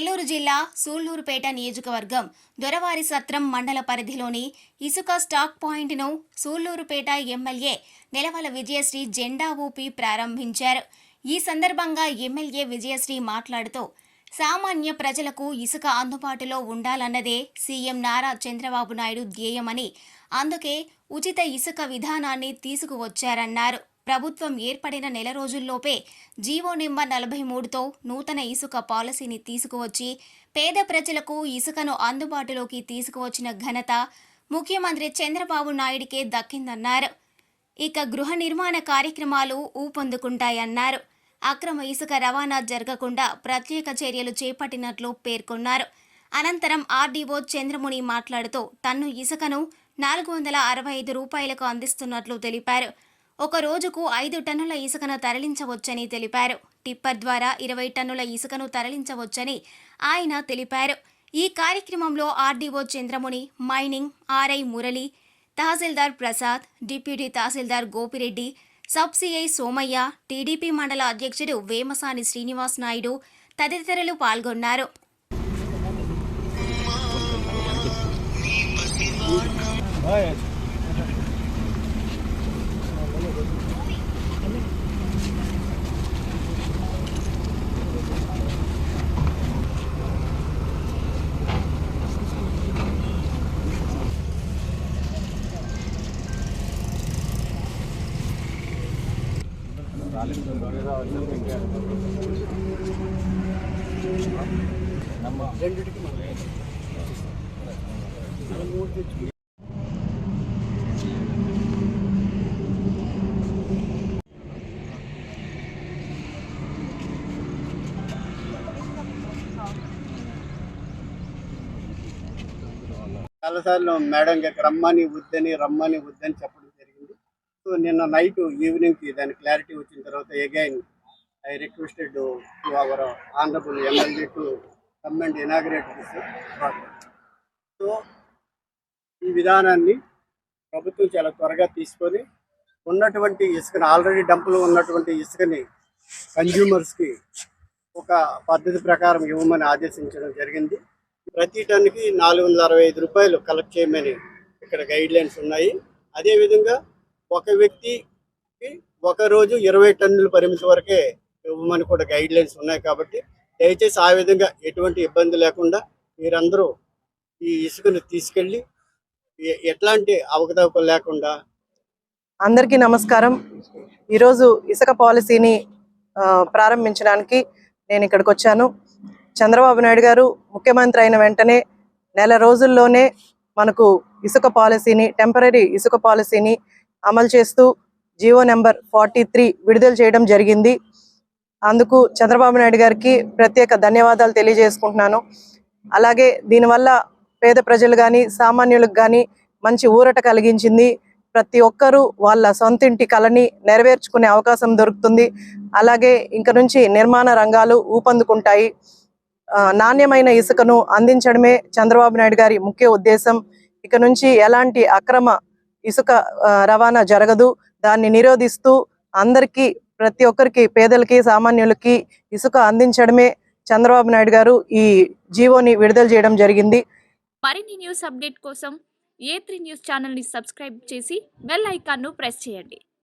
నెల్లూరు జిల్లా సూళ్ళూరుపేట నియోజకవర్గం దొరవారి సత్రం మండల పరిధిలోని ఇసుక స్టాక్ పాయింట్ను సూళ్ళూరుపేట ఎమ్మెల్యే నెలవల విజయశ్రీ జెండా ఊపి ప్రారంభించారు. ఈ సందర్భంగా ఎమ్మెల్యే విజయశ్రీ మాట్లాడుతూ సామాన్య ప్రజలకు ఇసుక అందుబాటులో ఉండాలన్నదే సీఎం నారా చంద్రబాబు నాయుడు ధ్యేయమని అందుకే ఉచిత ఇసుక విధానాన్ని తీసుకువచ్చారన్నారు. ప్రభుత్వం ఏర్పడిన నెల రోజుల్లోపే జీవో నెంబర్ నలభై మూడుతో నూతన ఇసుక పాలసీని తీసుకువచ్చి పేద ప్రజలకు ఇసుకను అందుబాటులోకి తీసుకువచ్చిన ఘనత ముఖ్యమంత్రి చంద్రబాబు నాయుడికే దక్కిందన్నారు. ఇక గృహ నిర్మాణ కార్యక్రమాలు ఊపందుకుంటాయన్నారు. అక్రమ ఇసుక రవాణా జరగకుండా ప్రత్యేక చర్యలు చేపట్టినట్లు పేర్కొన్నారు. అనంతరం ఆర్డీఓ చంద్రముని మాట్లాడుతూ టన్ను ఇసుకను నాలుగు వందల అరవై ఐదు రూపాయలకు అందిస్తున్నట్లు తెలిపారు. ఒక రోజుకు ఐదు టన్నుల ఇసుకను తరలించవచ్చని తెలిపారు. టిప్పర్ ద్వారా ఇరవై టన్నుల ఇసుకను తరలించవచ్చని ఆయన తెలిపారు. ఈ కార్యక్రమంలో RDO Chandramuni mining RI Murali తహసీల్దార్ ప్రసాద్ డిప్యూటీ తహసీల్దార్ Gopireddy sub CI Somaiah TDP mandal అధ్యక్షుడు వేమసాని శ్రీనివాస్ నాయుడు తదితరులు పాల్గొన్నారు. చాలాసార్లు మేడం గారికి రమ్మని వద్దని రమ్మని వద్దని చెప్పడం సో నిన్న నైట్ ఈవినింగ్కి దాని క్లారిటీ వచ్చిన తర్వాత again I requested to our honourable MLA to come and inaugurate this project so ఈ విధానాన్ని ప్రభుత్వం చాలా త్వరగా తీసుకొని ఉన్నటువంటి ఇసుకని ఆల్రెడీ డంపులో ఉన్నటువంటి ఇసుకని కన్జ్యూమర్స్కి ఒక పద్ధతి ప్రకారం ఇవ్వమని ఆదేశించడం జరిగింది. ప్రతి టన్కి నాలుగు వందల అరవై ఐదు రూపాయలు కలెక్ట్ చేయమని ఇక్కడ గైడ్ లైన్స్ ఉన్నాయి. అదేవిధంగా ఒక వ్యక్తికి ఒక రోజు ఇరవై టన్నుల పరిమితి వరకే ఇవ్వమని కూడా గైడ్ లైన్స్ ఉన్నాయి కాబట్టి దయచేసి ఆ విధంగా ఎటువంటి ఇబ్బంది లేకుండా మీరందరూ ఈ ఇసుకను తీసుకెళ్ళి ఎట్లాంటి అవకతవకలు లేకుండా అందరికీ నమస్కారం. ఈరోజు ఇసుక పాలసీని ప్రారంభించడానికి నేను ఇక్కడికి వచ్చాను. చంద్రబాబు నాయుడు గారు ముఖ్యమంత్రి అయిన వెంటనే నెల రోజుల్లోనే మనకు ఇసుక పాలసీని టెంపరీ ఇసుక పాలసీని అమలు చేస్తూ జీవో నెంబర్ ఫార్టీ త్రీ విడుదల చేయడం జరిగింది. అందుకు చంద్రబాబు నాయుడు గారికి ప్రత్యేక ధన్యవాదాలు తెలియజేసుకుంటున్నాను. అలాగే దీనివల్ల పేద ప్రజలు కానీ సామాన్యులకు కానీ మంచి ఊరట కలిగించింది. ప్రతి ఒక్కరూ వాళ్ళ సొంతింటి కళని నెరవేర్చుకునే అవకాశం దొరుకుతుంది. అలాగే ఇంక నుంచి నిర్మాణ రంగాలు ఊపందుకుంటాయి. ఆ, నాణ్యమైన ఇసుకను అందించడమే చంద్రబాబు నాయుడు గారి ముఖ్య ఉద్దేశం. ఇక నుంచి ఎలాంటి అక్రమ ఇసుక రవాణా జరగదు. దాన్ని నిరోధిస్తూ అందరికీ ప్రతి ఒక్కరికి పేదలకి సామాన్యులకి ఇసుక అందించడమే చంద్రబాబు నాయుడు గారు ఈ జీవోని విడుదల చేయడం జరిగింది. మరిన్ని న్యూస్ అప్డేట్ కోసం ఏ త్రీ న్యూస్ ఛానల్ని సబ్స్క్రైబ్ చేసి బెల్ ఐకాన్ను ప్రెస్ చేయండి.